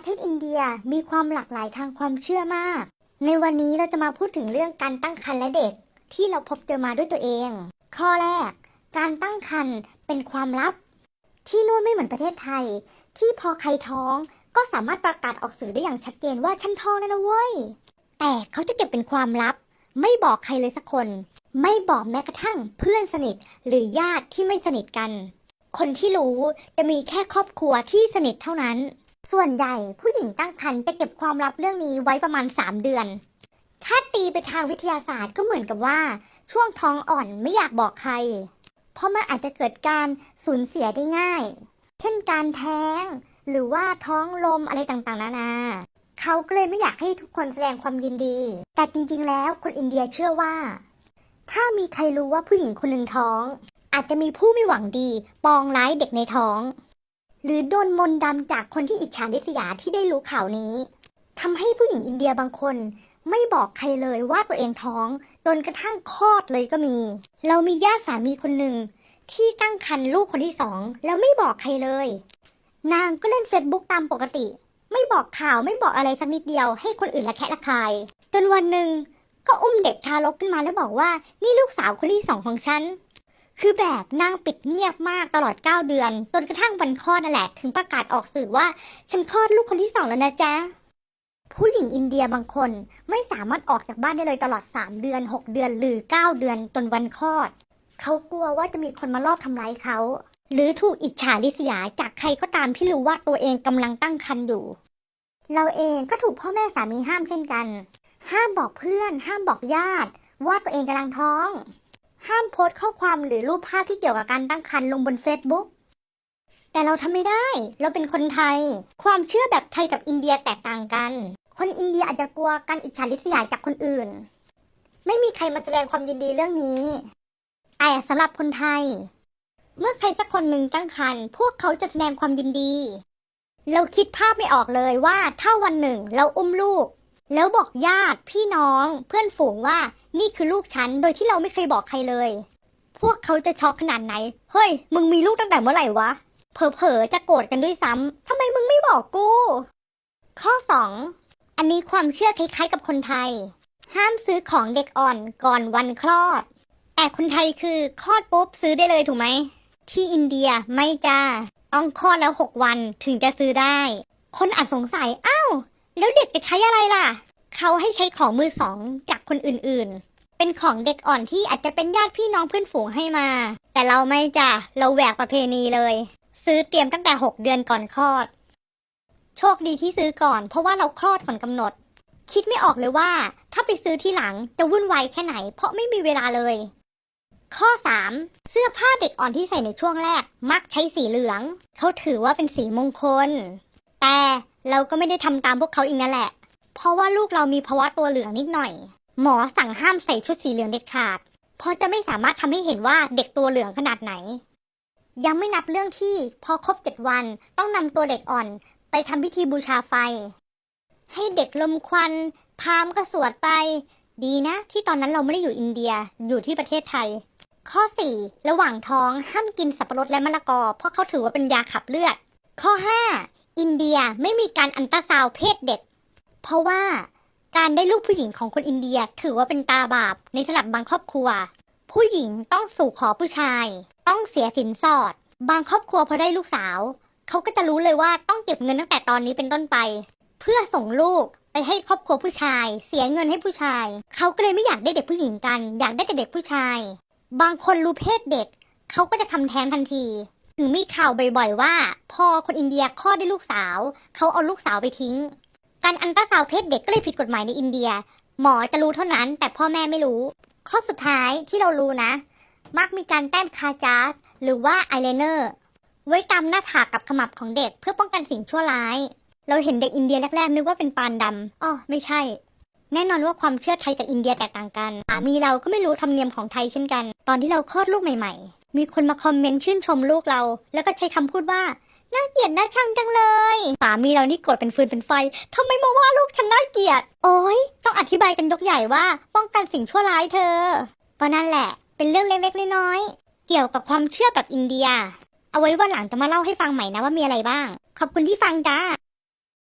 ประเทศอินเดียมีความหลากหลายทางความเชื่อมาก ในวันนี้เราจะมาพูดถึงเรื่องการตั้งครรภ์และเด็ก ที่เราพบเจอมาด้วยตัวเอง ข้อแรก การตั้งครรภ์เป็นความลับ ที่นู่นไม่เหมือนประเทศไทย ที่พอใครท้องก็สามารถประกาศออกสื่อได้อย่างชัดเจนว่าฉันท้องแล้วนะเว้ย แต่เขาจะเก็บเป็นความลับ ไม่บอกใครเลยสักคน ไม่บอกแม้กระทั่งเพื่อนสนิทหรือญาติที่ไม่สนิทกัน คนที่รู้จะมีแค่ครอบครัวที่สนิทเท่านั้น ส่วนใหญ่ผู้หญิงตั้งครรภ์จะเก็บความลับเรื่องนี้ไว้ประมาณ 3 เดือน ถ้าตีไปทางวิทยาศาสตร์ก็เหมือนกับว่า ช่วงท้องอ่อนไม่อยากบอกใคร เพราะมันอาจจะเกิดการสูญเสียได้ง่าย เช่นการแท้ง หรือว่าท้องลมอะไรต่างๆ นานา เขาก็เลยไม่อยากให้ทุกคนแสดงความยินดี แต่จริงๆ แล้วคนอินเดียเชื่อว่า ถ้ามีใครรู้ว่าผู้หญิงคนหนึ่งท้อง อาจจะมีผู้ไม่หวังดี ปองร้ายเด็กในท้อง หรือโดนมนต์ดำจากคนที่อิจฉาริษยาที่ได้รู้ข่าวนี้ทำให้ผู้หญิงอินเดียบางคน ไม่บอกใครเลยว่าตัวเองท้องจนกระทั่งคลอดเลยก็มี เรามีญาติสามีคนหนึ่งที่ตั้งครรภ์ลูกคนที่สองแล้วไม่บอกใครเลย นางก็เล่นเฟซบุ๊กตามปกติ ไม่บอกข่าวไม่บอกอะไรสักนิดเดียวให้คนอื่นละแคะละคาย จนวันหนึ่งก็อุ้มเด็กทารกขึ้นมาแล้วบอกว่านี่ลูกสาวคนที่สองของฉัน คือแบบนางปิดเงียบมากตลอด 9 เดือน จนกระทั่งวันคลอดนั่นแหละ ถึงประกาศออกสื่อว่า ฉันคลอดลูกคนที่สองแล้วนะจ๊ะ ผู้หญิงอินเดียบางคนไม่สามารถออกจากบ้านได้เลยตลอด 3 เดือน 6 เดือนหรือ 9 เดือนจนวันคลอด เขากลัวว่าจะมีคนมาลอบทำร้ายเขา หรือถูกอิจฉาริษยาจากใครก็ตามที่รู้ว่าตัวเองกำลังตั้งครรภ์อยู่ เราเองก็ถูกพ่อแม่สามีห้ามเช่นกัน ห้ามบอกเพื่อน ห้ามบอกญาติ ว่าตัวเองกำลังท้อง พสต์ข้อความหรือรูปภาพที่เกี่ยวกับการตั้งครรภ์ลงบนเฟซบุ๊กแต่เราทำไม่ได้ เราเป็นคนไทย ความเชื่อแบบไทยกับอินเดียแตกต่างกัน คนอินเดียอาจจะกลัวการอิจฉาริษยาจากคนอื่น ไม่มีใครมาแสดงความยินดีเรื่องนี้แต่สำหรับคนไทย เมื่อใครสักคนหนึ่งตั้งครรภ์พวกเขาจะแสดงความยินดี เราคิดภาพไม่ออกเลยว่าถ้าวันหนึ่ง เราอุ้มลูก แล้วบอกญาติพี่น้องเพื่อนฝูงว่านี่คือลูกฉันโดยที่เราไม่เคยบอกใครเลย พวกเขาจะช็อกขนาดไหน เฮ้ย มึงมีลูกตั้งแต่เมื่อไหร่วะ เผลอๆจะโกรธกันด้วยซ้ำทำไมมึงไม่บอกกู ข้อ 2 อันนี้ความเชื่อคล้ายๆกับคนไทย ห้ามซื้อของเด็กอ่อนก่อนวันคลอด แต่คนไทยคือคลอดปุ๊บซื้อได้เลยถูกไหม ที่อินเดียไม่จ้าต้องคลอดแล้ว 6 วันถึงจะซื้อได้ คนอาจสงสัย อ้าว แล้วเด็กจะใช้อะไรล่ะ เขาให้ใช้ของมือสองจากคนอื่นๆ เป็นของเด็กอ่อนที่อาจจะเป็นญาติพี่น้องเพื่อนฝูงให้มา แต่เราไม่จ้ะ เราแหวกประเพณีเลย ซื้อเตรียมตั้งแต่ 6 เดือนก่อนคลอด โชคดีที่ซื้อก่อน เพราะว่าเราคลอดก่อนกำหนด คิดไม่ออกเลยว่า ถ้าไปซื้อที่หลังจะวุ่นวายแค่ไหน เพราะไม่มีเวลาเลย ข้อ 3 เสื้อผ้าเด็กอ่อนที่ใส่ในช่วงแรก มักใช้สีเหลือง เขาถือว่าเป็นสีมงคล แต่ เราก็ไม่ได้ทำตามพวกเขาอีกนั่นแหละ เพราะว่าลูกเรามีภาวะตัวเหลืองนิดหน่อย หมอสั่งห้ามใส่ชุดสีเหลืองเด็ดขาด เพราะจะไม่สามารถทำให้เห็นว่าเด็กตัวเหลืองขนาดไหน ยังไม่นับเรื่องที่พอครบเจ็ดวันต้องนำตัวเด็กอ่อนไปทำพิธีบูชาไฟ ให้เด็กลมควันพามก็สวดไป ดีนะ ที่ตอนนั้นเราไม่ได้อยู่อินเดียอยู่ที่ประเทศไทย ข้อ 4 ระหว่างท้องห้ามกินสับปะรดและมะละกอ เพราะเขาถือว่าเป็นยาขับเลือด ข้อ 5 อินเดียไม่มีการอันตราซาวเพศเด็ก เพราะว่าการได้ลูกผู้หญิงของคนอินเดียถือว่าเป็นตาบาปในสำหรับบางครอบครัว ผู้หญิงต้องสู่ขอผู้ชาย ต้องเสียสินสอด บางครอบครัวพอได้ลูกสาวเขาก็จะรู้เลยว่าต้องเก็บเงินตั้งแต่ตอนนี้เป็นต้นไป เพื่อส่งลูกไปให้ครอบครัวผู้ชาย เสียเงินให้ผู้ชายเขาก็เลยไม่อยากได้เด็กผู้หญิงกัน อยากได้แต่เด็กผู้ชาย บางคนรู้เพศเด็กเขาก็จะทำแท้งทันที ถึงมีข่าวบ่อยๆว่า พอคนอินเดียคลอดได้ลูกสาว เขาเอาลูกสาวไปทิ้ง การอันตราซาวเพศเด็กก็เลยผิดกฎหมายในอินเดีย หมอจะรู้เท่านั้น แต่พ่อแม่ไม่รู้ ข้อสุดท้ายที่เรารู้นะ มักมีการแต้มคาจาสหรือว่าอายไลเนอร์ไว้ตามหน้าผากกับขมับของเด็กเพื่อป้องกันสิ่งชั่วร้าย เราเห็นเด็กอินเดียแรกๆนึกว่าเป็นปานดำอ๋อไม่ใช่ แน่นอนว่าความเชื่อไทยกับอินเดียแตกต่างกันสามีเราก็ไม่รู้ธรรมเนียมของไทยเช่นกัน ตอนที่เราคลอดลูกใหม่ ๆ มีคนมาคอมเมนต์ชื่นชมลูกเรา แล้วก็ใช้คำพูดว่าน่าเกลียดน่าชังจังเลยสามีเรานี่โกรธเป็นฟืนเป็นไฟทำไมมาว่าลูกฉันน่าเกลียด โอ้ยต้องอธิบายกันยกใหญ่ว่า ป้องกันสิ่งชั่วร้ายเธอ ก็นั่นแหละ เป็นเรื่องเล็กๆน้อยๆเกี่ยวกับความเชื่อแบบอินเดีย เอาไว้วันหลังจะมาเล่าให้ฟังใหม่นะว่ามีอะไรบ้าง ขอบคุณที่ฟังจ้า